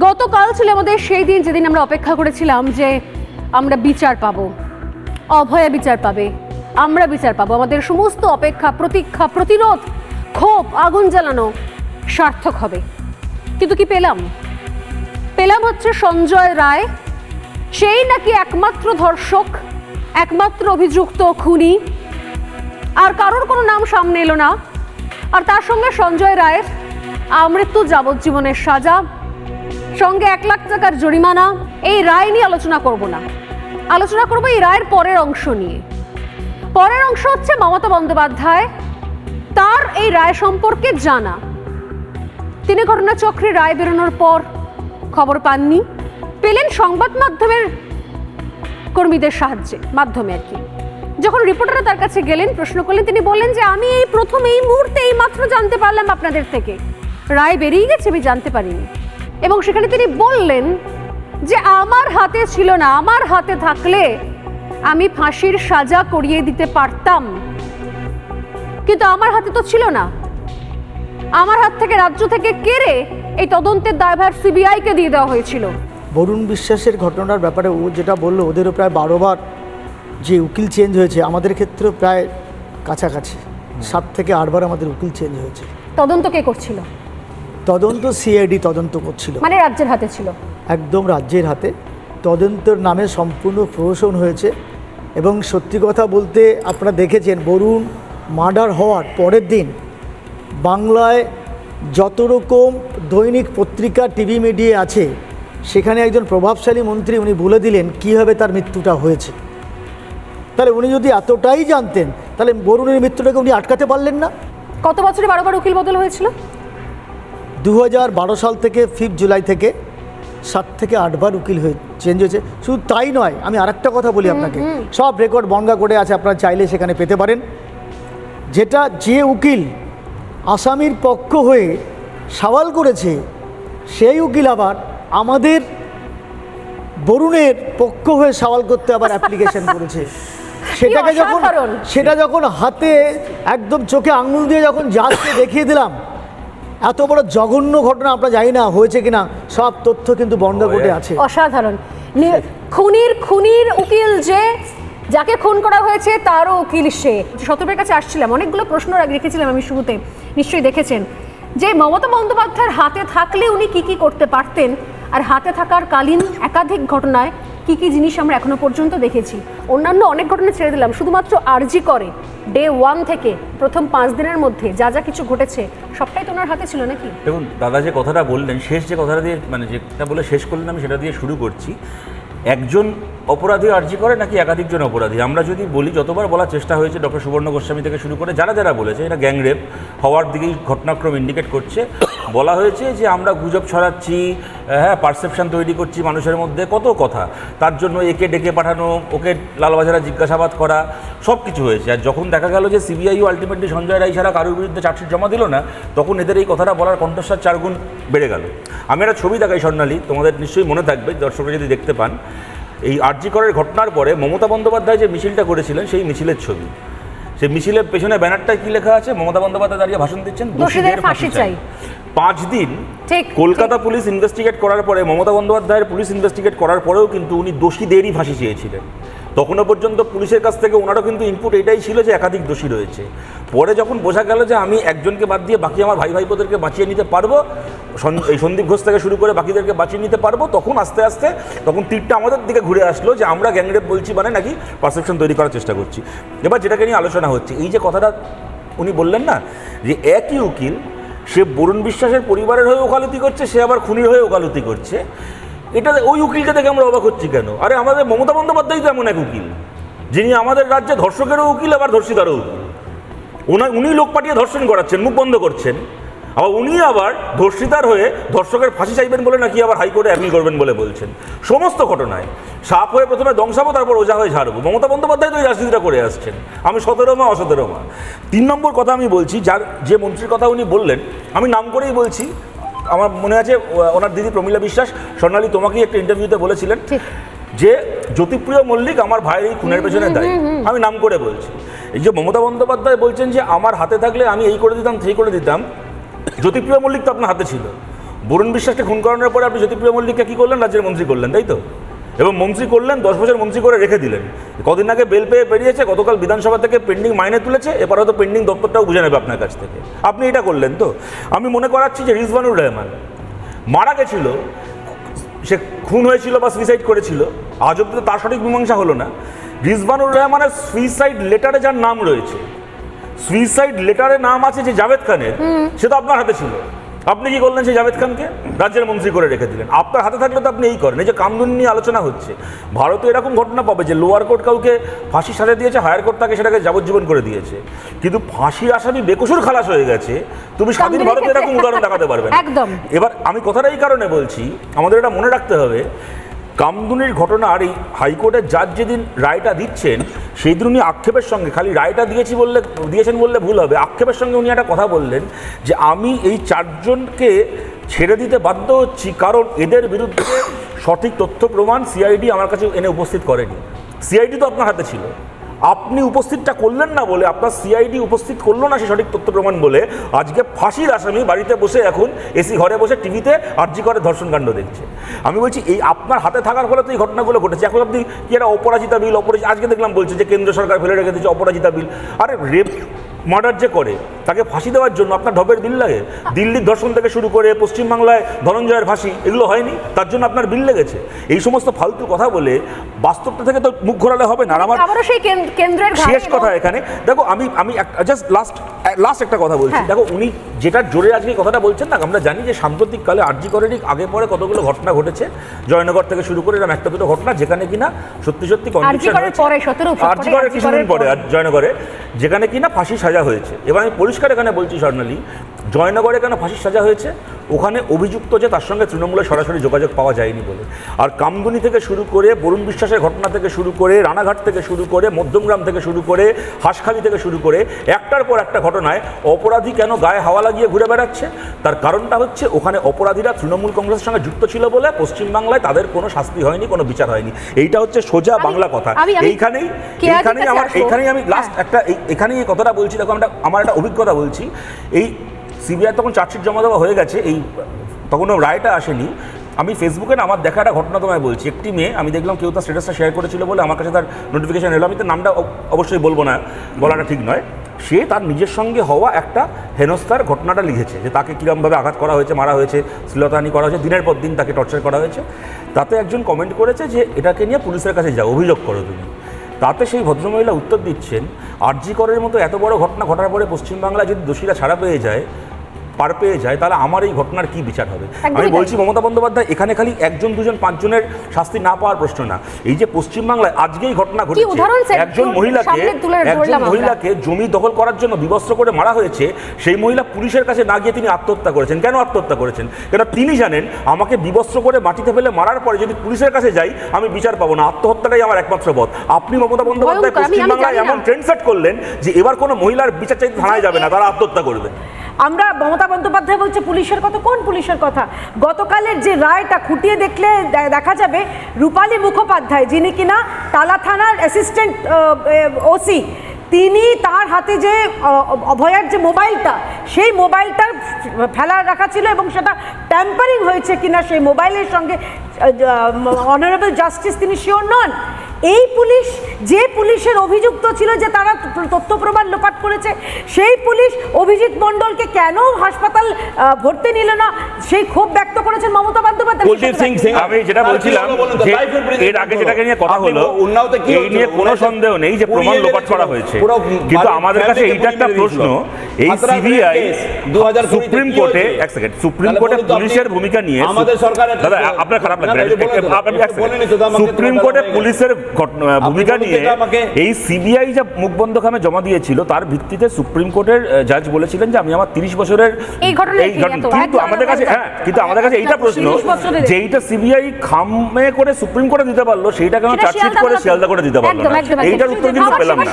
গতকাল ছিল আমাদের সেই দিন যেদিন আমরা অপেক্ষা করেছিলাম যে আমরা বিচার পাবো। অভয়া বিচার পাবে, আমরা বিচার পাবো। আমাদের সমস্ত অপেক্ষা, প্রতীক্ষা, প্রতিরোধ, ক্ষোভ, আগুন জ্বালানো সার্থক হবে। কিন্তু কি পেলাম? পেলাম হচ্ছে সঞ্জয় রায়। সেই নাকি একমাত্র ধর্ষক, একমাত্র অভিযুক্ত খুনি। আর কারোর কোনো নাম সামনে এলো না। আর তার সঙ্গে সঞ্জয় রায়ের আমৃত্যু যাবজ্জীবনের সাজা। সঙ্গে এক লাখ টাকার জরিমানা। এই রায় নিয়ে আলোচনা করব না। আলোচনা করব এই রায়ের পরের অংশ নিয়ে। পরের অংশ হচ্ছে মমতা বন্দ্যোপাধ্যায়। তার এই রায় সম্পর্কে জানা। তিনি ঘটনাচক্রে রায় বেরোনোর পর খবর পাননি। পেলেন সংবাদ মাধ্যমের কর্মীদের সাহায্যে, মাধ্যমে আর কি। যখন রিপোর্টাররা তার কাছে গেলেন, প্রশ্ন করলেন, তিনি বললেন যে, আমি এই প্রথম এই মুহূর্তে এই মাত্র জানতে পারলাম আপনাদের থেকে। রায় বেরিয়ে গেছে, আমি জানতে পারিনি। এবং সেখানে তিনি বললেন যে আমার হাতে ছিল না আমার হাতে থাকলে আমি ফাঁসির সাজা করিয়ে দিতে পারতাম। কিন্তু আমার হাতে তো ছিল না। আমার হাত থেকে রাজ্য থেকে কেড়ে এই তদন্তের দায়ভার সিবিআইকে দিয়ে দেওয়া হয়েছিল। বরুণ বিশ্বাসের ঘটনার ব্যাপারে ও যেটা বলল ওদেরও প্রায় বারোবার যে উকিল চেঞ্জ হয়েছে আমাদের ক্ষেত্রেও প্রায় কাছাকাছি। সাত থেকে আটবার আমাদের উকিল চেঞ্জ হয়েছে। তদন্ত কে করছিল? তদন্ত সিআইডি তদন্ত করছিল। মানে রাজ্যের হাতে ছিল? একদম রাজ্যের হাতে। তদন্তের নামে সম্পূর্ণ প্রহসন হয়েছে এবং সত্যি কথা বলতে আপনারা দেখেছেন বরুণ মার্ডার হওয়ার পরের দিন বাংলায় যত রকম দৈনিক পত্রিকা টিভি মিডিয়া আছে সেখানে একজন প্রভাবশালী মন্ত্রী উনি বলে দিলেন কীভাবে তার মৃত্যুটা হয়েছে। তাহলে উনি যদি এতটাই জানতেন তাহলে বরুণের মৃত্যুটাকে উনি আটকাতে পারলেন না। কত বছরে বারোবার উকিল বদল হয়েছিল? দু হাজার বারো সাল থেকে ফিফথ জুলাই থেকে সাত থেকে আটবার উকিল হয়ে চেঞ্জ হয়েছে। শুধু তাই নয় আমি আরেকটা কথা বলি আপনাকে। সব রেকর্ড বনগা করে আছে আপনারা চাইলে সেখানে পেতে পারেন। যেটা যে উকিল আসামির পক্ষ হয়ে সওয়াল করেছে সেই উকিল আবার আমাদের বরুণের পক্ষ হয়ে সওয়াল করতে আবার অ্যাপ্লিকেশন করেছে। সেটাকে যখন সেটা যখন হাতে একদম চোখে আঙুল দিয়ে যখন জাজকে দেখিয়ে দিলাম এত বড় জঘন্য ঘটনা আমরা জানি না হয়েছে কিনা সব তথ্য কিন্তু বনগা কোর্টে আছে অসাধারণ। নি- খুনির খুনির উকিল যে যাকে খুন করা হয়েছে তারও উকিল সে। শতবের কাছে আসছিলাম অনেকগুলো প্রশ্ন রেখেছিলাম আমি শুরুতে নিশ্চয়ই দেখেছেন। যে মমতা বন্দ্যোপাধ্যায়ের হাতে থাকলে উনি কি কি করতে পারতেন আর হাতে থাকার কালীন একাধিক ঘটনায় কি কি জিনিস আমরা এখনও পর্যন্ত দেখেছি। অন্যান্য অনেক ঘটনা ছেড়ে দিলাম শুধুমাত্র আরজি করে। ডে ওয়ান থেকে প্রথম পাঁচ দিনের মধ্যে যা যা কিছু ঘটেছে, সবটাই তো ওনার হাতে ছিল নাকি? দেখুন, দাদা যে কথাটা বললেন, শেষ যে কথাটা দিয়ে মানে যেটা বলে শেষ করলেন, আমি সেটা দিয়ে শুরু করছি। একজন অপরাধী আর্জি করে নাকি একাধিকজন অপরাধী? আমরা যদি বলি, যতবার বলার চেষ্টা হয়েছে, ডক্টর সুবর্ণ গোস্বামী থেকে শুরু করে যারা যারা বলেছে এটা গ্যাংরেপ, হওয়ার দিকেই ঘটনাক্রম ইন্ডিকেট করছে। বলা হয়েছে যে আমরা গুজব ছড়াচ্ছি হ্যাঁ পারসেপশন তৈরি করছি মানুষের মধ্যে, কত কথা। তার জন্য একে ডেকে পাঠানো, ওকে লালবাজারা জিজ্ঞাসাবাদ করা সব কিছু হয়েছে। আর যখন দেখা গেল যে সিবিআইও আলটিমেটলি সঞ্জয় রায় ছাড়া কারোর বিরুদ্ধে চার্জশিট জমা দিল না, তখন এদের এই কথাটা বলার কণ্ঠস্বর চারগুণ বেড়ে গেল। আমি একটা ছবি দেখাই স্বর্ণালী, তোমাদের নিশ্চয়ই মনে থাকবে, দর্শকরা যদি দেখতে পান। এই আরজি করের ঘটনার পরে মমতা বন্দ্যোপাধ্যায় যে মিছিলটা করেছিলেন, সেই মিছিলের ছবি। সেই মিছিলের পেছনে ব্যানারটায় কি লেখা আছে? মমতা বন্দ্যোপাধ্যায় দাঁড়িয়ে ভাষণ দিচ্ছেন? দোষীদের ফাঁসি চাই। পাঁচ দিন কলকাতা পুলিশ ইনভেস্টিগেট করার পরে মমতা বন্দ্যোপাধ্যায়ের পুলিশ ইনভেস্টিগেট করার পরেও কিন্তু উনি দোষীদেরই ফাঁসি চেয়েছিলেন। তখনও পর্যন্ত পুলিশের কাছ থেকে ওনারও কিন্তু ইনপুট এটাই ছিল যে একাধিক দোষী রয়েছে। পরে যখন বোঝা গেল যে আমি একজনকে বাদ দিয়ে বাকি আমার ভাই ভাইপোদেরকে বাঁচিয়ে নিতে পারব এই সন্দীপ ঘোষ থেকে শুরু করে বাকিদেরকে বাঁচিয়ে নিতে পারব, তখন আস্তে আস্তে তখন তীরটা আমাদের দিকে ঘুরে আসলো যে আমরা গ্যাংরেপ বলছি মানে নাকি পারসেপশন তৈরি করার চেষ্টা করছি। এবার যেটাকে নিয়ে আলোচনা হচ্ছে, এই যে কথাটা উনি বললেন না, যে একই উকিল, সে বরুণ বিশ্বাসের পরিবারের হয়ে ওকালতি করছে, সে আবার খুনির হয়ে ওকালতি করছে এটা ওই উকিলকে দেখে আমরা অবাক হচ্ছি কেন? আরে আমাদের মমতা বন্দ্যোপাধ্যায় তো এমন এক উকিল। যিনি আমাদের রাজ্যে ধর্ষকেরও উকিল, আবার ধর্ষিতারও উকিল। ওনার উনি লোক পাঠিয়ে ধর্ষণ করাচ্ছেন, মুখ বন্ধ করছেন। আবার উনি আবার ধর্ষিতার হয়ে ধর্ষকের ফাঁসি চাইবেন বলে নাকি আবার হাইকোর্টে অ্যাপিল করবেন বলে বলছেন। সমস্ত ঘটনায় সাপ হয়ে প্রথমে দংশাবো তারপর ওজা হয়ে ঝাড়বো। মমতা বন্দ্যোপাধ্যায় তো এই রাজনীতিটা করে আসছেন। আমি সতেরো মা, অসতেরো মা। তিন নম্বর কথা আমি বলছি, যার যে মন্ত্রীর কথা উনি বললেন, আমি নাম করেই বলছি আমার মনে আছে ওনার দিদি প্রমীলা বিশ্বাস স্বর্ণালী তোমাকেই একটা ইন্টারভিউতে বলেছিলেন যে জ্যোতিপ্রিয় মল্লিক আমার ভাইয়ের এই খুনের পেছনে দায়ী। আমি নাম করে বলছি। এই যে মমতা বন্দ্যোপাধ্যায় বলছেন যে আমার হাতে থাকলে আমি এই করে দিতাম সেই করে দিতাম জ্যোতিপ্রিয় মল্লিক তো আপনার হাতে ছিল। বরুণ বিশ্বাসকে খুন করানোর পরে আপনি জ্যোতিপ্রিয় মল্লিককে কী করলেন? রাজ্যের মন্ত্রী করলেন তাই তো? এবং মন্ত্রী করলেন দশ বছর মন্ত্রী করে রেখে দিলেন। কদিন আগে বেল পেয়ে বেরিয়েছে গতকাল বিধানসভা থেকে পেন্ডিং মাইনে তুলেছে এবার হয়তো পেন্ডিং দপ্তরটাও বুঝে নেবে আপনার কাছ থেকে। আপনি এটা করলেন তো? আমি মনে করাচ্ছি যে রিজওয়ানুর রহমান মারা গেছিল সে খুন হয়েছিল বা সুইসাইড করেছিল আজ অব্দি তো তার সঠিক মীমাংসা হলো না। রিজবানুর রহমানের সুইসাইড লেটারে যার নাম রয়েছে সুইসাইড লেটারে নাম আছে যে জাভেদ খানের সে তো আপনার হাতে ছিল। আপনি কি করলেন সেই জাভেদ খানকে? রাজ্যের মন্ত্রী করে রেখে দিলেন। আপনার হাতে থাকলে তো আপনি এই করেন। এই যে কামদুন নিয়ে আলোচনা হচ্ছে ভারতে এরকম ঘটনা পাবে যে লোয়ার কোর্ট কাউকে ফাঁসি সাজা দিয়েছে হায়ার কোর্ট তাকে সেটাকে যাবজ্জীবন করে দিয়েছে। কিন্তু ফাঁসির আসামি বেকসুর খালাস হয়ে গেছে। তুমি স্বাধীন ভারতে এরকম উদাহরণ দেখাতে পারবে না। একদম। এবার আমি কথাটা এই কারণে বলছি আমাদের এটা মনে রাখতে হবে কামদুনির ঘটনার এই হাইকোর্টের জাজ যেদিন রায়টা দিচ্ছেন সেই দিন উনি আক্ষেপের সঙ্গে, খালি রায়টা দিয়েছি বললে, দিয়েছেন বললে ভুল হবে। আক্ষেপের সঙ্গে উনি একটা কথা বললেন যে, আমি এই চারজনকে ছেড়ে দিতে বাধ্য হচ্ছি কারণ এদের বিরুদ্ধে সঠিক তথ্য প্রমাণ সিআইডি আমার কাছে এনে উপস্থিত করেনি। সিআইডি তো আপনার হাতে ছিল। আপনি উপস্থিতটা করলেন না বলে, আপনার সিআইডি উপস্থিত করল না সে সঠিক তথ্য প্রমাণ বলে, আজকে ফাঁসির আসামি বাড়িতে বসে এখন এসি ঘরে বসে টিভিতে আর্জি করে ধর্ষণকাণ্ড দেখছে। আমি বলছি, এই আপনার হাতে থাকার ফলে তো এই ঘটনাগুলো ঘটেছে। এখন আপনি কি একটা অপরাজিতা বিল অপরাজিত আজকে দেখলাম বলছে যে কেন্দ্র সরকার ফেলে রেখে দিয়েছে অপরাজিতা বিল। আরে রেপ মার্ডার যে করে তাকে ফাঁসি দেওয়ার জন্য আপনার ঢপের বিল লাগে। দিল্লির ধর্ষণ থেকে শুরু করে পশ্চিমবাংলায় ধনঞ্জয়ের ফাঁসি এগুলো হয়নি তার জন্য আপনার বিল লেগেছে। এই সমস্ত ফালতু কথা বলে বাস্তবটা থেকে তো মুখ ঘোরালে হবে না। আমার কেন্দ্রের শেষ কথা এখানে। দেখো আমি আমি জাস্ট লাস্ট লাস্ট একটা কথা বলছি। হ্যাঁ। দেখো উনি যেটার জোরে আজকে কথাটা বলছেন না আমরা জানি যে সাম্প্রতিককালে আর্জি করেরই আগে পরে কতগুলো ঘটনা ঘটেছে। জয়নগর থেকে শুরু করে এরকম একটা দুটো ঘটনা যেখানে কিনা সত্যি সত্যি বছর আরজি আরজি কিছুদিন পরে জয়নগরে যেখানে কিনা ফাঁসি সাজা হয়েছে। এবার আমি পরিষ্কার এখানে বলছি স্বর্ণালী জয়নগরে কেন ফাঁসির সাজা হয়েছে? ওখানে অভিযুক্ত যে তার সঙ্গে তৃণমূলের সরাসরি যোগাযোগ পাওয়া যায়নি বলে। আর কামদুনি থেকে শুরু করে বরুণ বিশ্বাসের ঘটনা থেকে শুরু করে রানাঘাট থেকে শুরু করে মধ্যমগ্রাম থেকে শুরু করে হাঁসখালি থেকে শুরু করে একটার পর একটা ঘটনায় অপরাধী কেন গায়ে হাওয়া লাগিয়ে ঘুরে বেড়াচ্ছে? তার কারণটা হচ্ছে ওখানে অপরাধীরা তৃণমূল কংগ্রেসের সঙ্গে যুক্ত ছিল বলে পশ্চিমবাংলায় তাদের কোনো শাস্তি হয়নি কোনো বিচার হয়নি। এইটা হচ্ছে সোজা বাংলা কথা। এইখানেই এইখানেই আমার। এইখানেই আমি লাস্ট হ্যাঁ। একটা এই- এখানেই কথাটা বলছি দেখো আমরা আমার একটা অভিজ্ঞতা বলছি। এই সিবিআই তখন চার্জশিট জমা দেওয়া হয়ে গেছে, এই তখনও রায়টা আসেনি। আমি ফেসবুকে না, আমার দেখা একটা ঘটনা তোমায় বলছি। একটি মেয়ে, আমি দেখলাম কেউ তার স্ট্যাটাসটা শেয়ার করেছিল বলে আমার কাছে তার নোটিফিকেশন এলো। আমি তো নামটা অবশ্যই বলব না, বলাটা ঠিক নয়। সে তার নিজের সঙ্গে হওয়া একটা হেনস্থার ঘটনাটা লিখেছে, যে তাকে কীরকমভাবে আঘাত করা হয়েছে, মারা হয়েছে, শ্লীলতাহানি করা হয়েছে, দিনের পর দিন তাকে টর্চার করা হয়েছে। তাতে একজন কমেন্ট করেছে যে, এটাকে নিয়ে পুলিশের কাছে যাও, অভিযোগ করো তুমি। তাতে সেই ভদ্রমহিলা উত্তর দিচ্ছেন, আরজি করের মতো এত বড় ঘটনা ঘটার পরে পশ্চিমবাংলায় যদি দোষীরা ছাড়া পেয়ে যায় পার পেয়ে যায় তাহলে আমার এই ঘটনার কি বিচার হবে? আমি বলছি মমতা বন্দ্যোপাধ্যায় এখানে খালি একজন দুজন পাঁচজনের শাস্তি না পাওয়ার প্রশ্ন না। এই যে পশ্চিমবাংলায় আজকেই ঘটনা ঘটেছে একজন মহিলাকে একজন মহিলাকে জমি দখল করার জন্য বিবস্ত্র করে মারা হয়েছে সেই মহিলা পুলিশের কাছে না গিয়ে তিনি আত্মহত্যা করেছেন। কেন আত্মহত্যা করেছেন? কেন তিনি জানেন আমাকে বিবস্ত্র করে মাটিতে ফেলে মারার পরে যদি পুলিশের কাছে যাই আমি বিচার পাবো না। আত্মহত্যাটাই আমার একমাত্র পথ। আপনি মমতা বন্দ্যোপাধ্যায় পশ্চিমবাংলায়। এমন ট্রেন্ড সেট করলেন যে এবার কোনো মহিলার বিচার চাইতে থানায় যাবে না তারা আত্মহত্যা করবে। আমরা মমতা বন্দ্যোপাধ্যায় বলছে পুলিশের কথা, কোন পুলিশের কথা? গতকালের যে রায়টা খুঁটিয়ে দেখলে দেখা যাবে রূপালী মুখোপাধ্যায়, যিনি কিনা টালা থানার অ্যাসিস্ট্যান্ট ওসি, তিনি তার হাতে যে অভয়ার যে মোবাইলটা, সেই মোবাইলটা ফেলা রাখা ছিল এবং সেটা ট্যাম্পারিং হয়েছে কিনা সেই মোবাইলের সঙ্গে অনারেবল জাস্টিস তিনি শিওর নন। এই পুলিশ যে পুলিশের অভিযুক্ত ছিল যে তারা তথ্য প্রমাণ লোপাট করেছে সেই পুলিশ অভিজিৎ মণ্ডলকে কেন হাসপাতাল আহ, ভর্তি নিল না? সেই ক্ষোভ ব্যক্ত করেছেন মমতা বন্দ্যোপাধ্যায়। আমি যেটা বলছিলাম এর আগে যেটাকে নিয়ে কথা হলো এই নিয়ে কোনো সন্দেহ নেই যে প্রমাণ লোপাট করা হয়েছে। কিন্তু আমাদের কাছে এইটা একটা প্রশ্ন এই সিবিআই সুপ্রিম কোর্টে এক সেকেন্ড সুপ্রিম কোর্টে পুলিশের ভূমিকা নিয়ে আমাদের সরকার দাদা আপনার খারাপ লাগবে সুপ্রিম কোর্টে পুলিশের ভূমিকা নিয়ে আমাকে- এই সিবিআই যা মুখবন্ধ খামে জমা দিয়েছিল তার ভিত্তিতে সুপ্রিম কোর্টের জাজ বলেছিলেন যে আমি আমার তিরিশ বছরের এই ঘটনা- কিন্তু আমাদের কাছে হ্যাঁ কিন্তু আমাদের কাছে এইটা প্রশ্ন যে এইটা সিবিআই খামে করে সুপ্রিম কোর্টে দিতে পারল সেইটা কেন চার্জশিট শিয়ালদা করে শিয়ালদা করে দিতে পারল না। এইটার উত্তর কিন্তু পেলাম না।